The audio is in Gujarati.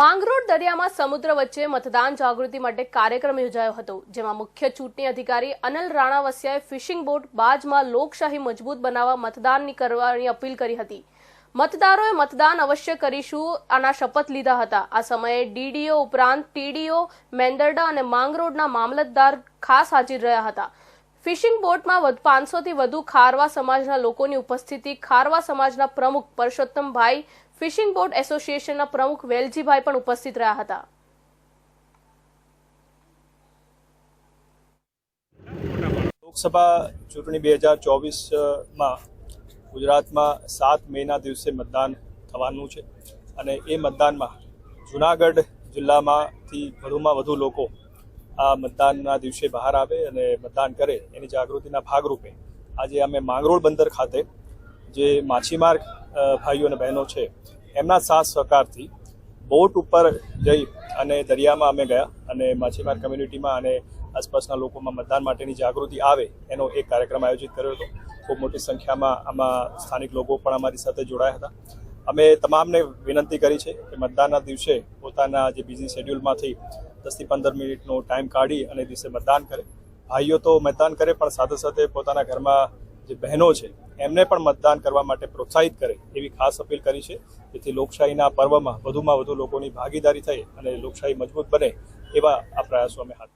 માંગરોળ દરિયામાં સમુદ્ર વચ્ચે મતદાન જાગૃતિ માટે કાર્યક્રમ યોજાયો હતો, જેમાં મુખ્ય ચૂંટણી અધિકારી અનલ રાણાવસિયાએ ફિશિંગ બોટ બાજમાં લોકશાહી મજબૂત બનાવવા મતદાનની કરવાની અપીલ કરી હતી. મતદારોએ મતદાન અવશ્ય કરીશું આના શપથ લીધા હતા. આ સમયે ડીડીઓ ઉપરાંત ટીડીઓ, મેંદરડા અને માંગરોળના મામલતદાર ખાસ હાજર રહ્યા હતા. ફિશિંગ બોટમાં પાંચસોથી વધુ ખારવા સમાજના લોકોની ઉપસ્થિતિ. ખારવા સમાજના પ્રમુખ પરસોત્તમભાઈ, ફિશિંગ બોટ એસોસિએશનના પ્રમુખ વેલજીભાઈ પણ ઉપસ્થિત રહ્યા હતા. લોકસભા ચૂંટણી બે હજાર ચોવીસમાં ગુજરાતમાં સાત મેના દિવસે મતદાન થવાનું છે અને એ મતદાનમાં જુનાગઢ જિલ્લામાંથી વધુમાં વધુ લોકો આ મતદાનના દિવસે બહાર આવે અને મતદાન કરે એની જાગૃતિના ભાગરૂપે. આજે અમે માંગરોળ બંદર ખાતે જે માછીમાર ભાઈઓ અને બહેનો છે, એમના સાથ સહકારથી બોટ ઉપર જઈ અને દરિયામાં અમે ગયા અને માછીમાર કમ્યુનિટીમાં અને આસપાસના લોકોમાં મતદાન માટેની જાગૃતિ આવે એનો એક કાર્યક્રમ આયોજિત કર્યો હતો. ખૂબ મોટી સંખ્યામાં આમાં સ્થાનિક લોકો પણ અમારી સાથે જોડાયા હતા. અમે તમામને વિનંતી કરી છે કે મતદાનના દિવસે પોતાના જે બિઝી શેડ્યુલમાંથી દસથી પંદર મિનિટનો ટાઈમ કાઢી અને દિવસે મતદાન કરે. ભાઈઓ તો મતદાન કરે, પણ સાથે સાથે પોતાના ઘરમાં જે બહેનો છે, એમને પણ મતદાન કરવા માટે પ્રોત્સાહિત કરે એવી ખાસ અપીલ કરી છે. જેથી લોકશાહીના પર્વમાં વધુમાં વધુ લોકોની ભાગીદારી થઈ અને લોકશાહી મજબૂત બને એવા આ પ્રયાસો અમે હાથ